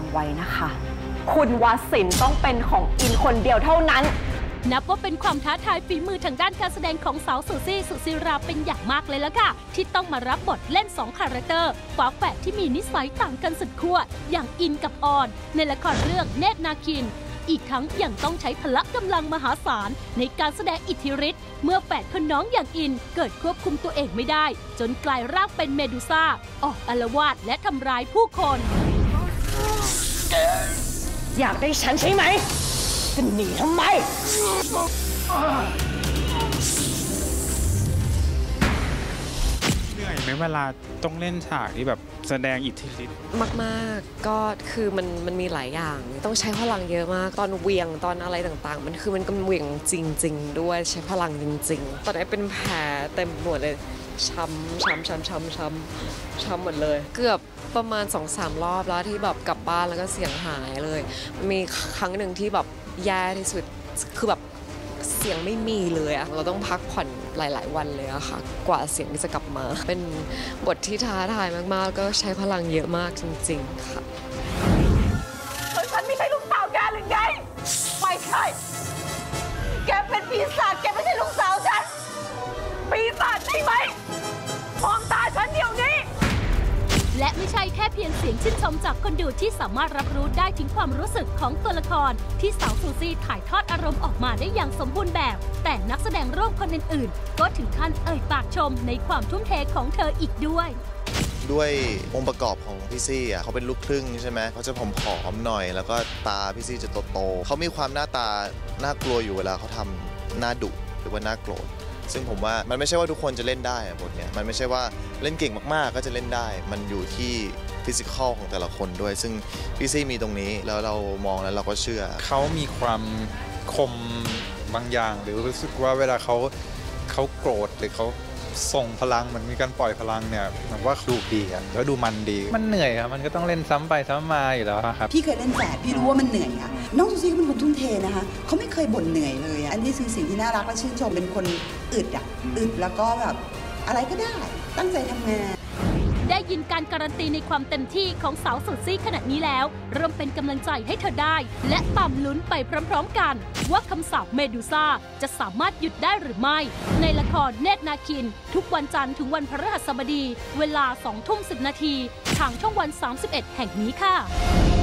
ำไว้นะคะ คุณวาสินต้องเป็นของอินคนเดียวเท่านั้น นับว่าเป็นความท้าทายฝีมือทางด้านการแสดงของสาวสุซี่สุศิราเป็นอย่างมากเลยละค่ะ ที่ต้องมารับบทเล่น2คาแรคเตอร์ฝาแฝดที่มีนิสัยต่างกันสุดขั้วอย่างอินกับออน ในละครเรื่องเนตรนาคินอีกทั้งยังต้องใช้พละกำลังมหาศาล ในการแสดงอิทธิฤทธิ์เมื่อแฝดคนน้องอย่างอินเกิดควบคุมตัวเองไม่ได้ จนกลายร่างเป็นเมดูซ่า ออกอาวาสและทำร้ายผู้คน อยากได้ฉันใช่ไหมจะหนีทำไม เหนื่อยไหมเวลาต้องเล่นฉากที่แบบแสดงอิทธิฤทธิ์มากๆ ก็คือมันมันมีหลายอย่าง ต้องใช้พลังเยอะมาก ตอนเหวียงตอนอะไรต่างๆ มันคือมันกำเหวียงจริง ๆ ด้วยใช้พลังจริง ๆ ตอนนี้เป็นแผลเต็มหมดเลย ช้ำช้ำช้ำช้ำช้ำช้ำหมดเลย เกือบประมาณ2อสามรอบแล้วที่แบบกลับบ้านแล้วก็เสียงหายเลย มีครั้งหนึ่งที่แบบแย่ที่สุดคือแบบเสียงไม่มีเลยอะเราต้องพักผ่อนหลาย ๆ วันเลยอะค่ะ กว่าเสียงจะกลับมา เป็นบทที่ท้าทายมาก ๆ ก็ใช้พลังเยอะมากจริง ๆ ค่ะ และไม่ใช่แค่เพียงเสียงชื่นชมจากคนดูที่สามารถรับรู้ได้ถึงความรู้สึกของตัวละคร ที่สาวซูซี่ถ่ายทอดอารมณ์ออกมาได้อย่างสมบูรณ์แบบ แต่นักแสดงร่วมคนอื่นๆ ก็ถึงขั้นเอ่ยปากชมในความทุ่มเทของเธออีกด้วยด้วยองค์ประกอบของพี่ซี่อะเขาเป็นลูกครึ่งใช่ไหมเขาจะผอมๆหน่อย แล้วก็ตาพี่ซี่จะโตๆเขามีความหน้าตาน่ากลัวอยู่เวลาเขาทำหน้าดุหรือว่าหน้าโกรธ ซึ่งผมว่ามันไม่ใช่ว่าทุกคนจะเล่นได้บทเนี้ยมันไม่ใช่ว่าเล่นเก่งมากๆ ก็จะเล่นได้ มันอยู่ที่ฟิสิกอลของแต่ละคนด้วย ซึ่งพี่ซี่มีตรงนี้แล้วเรามองแล้วเราก็เชื่อ เขามีความคมบางอย่าง หรือรู้สึกว่าเวลาเขาเขาโกรธหรือเขา ส่งพลังเหมือนมีการปล่อยพลังเนี่ยผมว่าดูดีอะแล้วดูมันดี มันเหนื่อยครับมันก็ต้องเล่นซ้ำไปซ้ำมาอยู่แล้วครับพี่เคยเล่นแฝดพี่รู้ว่ามันเหนื่อยอะน้องซูซี่เขาเป็นคนทุ่มเทนะคะเขาไม่เคยบ่นเหนื่อยเลยอะอันนี้คือสิ่งที่น่ารักและชื่นชมเป็นคนอึดอะอึดแล้วก็แบบอะไรก็ได้ตั้งใจทำงาน ได้ยินการการันตีในความเต็มที่ของสาวสุดซี่ขนาดนี้แล้วเริ่มเป็นกำลังใจให้เธอได้ และตามลุ้นไปพร้อมๆกัน ว่าคำสาปเมดูซ่าจะสามารถหยุดได้หรือไม่ ในละครเนตรนาคิน ทุกวันจันทร์ถึงวันพฤหัสบดี เวลา2ทุ่ม10นาทีทางช่องวัน 31 แห่งนี้ค่ะ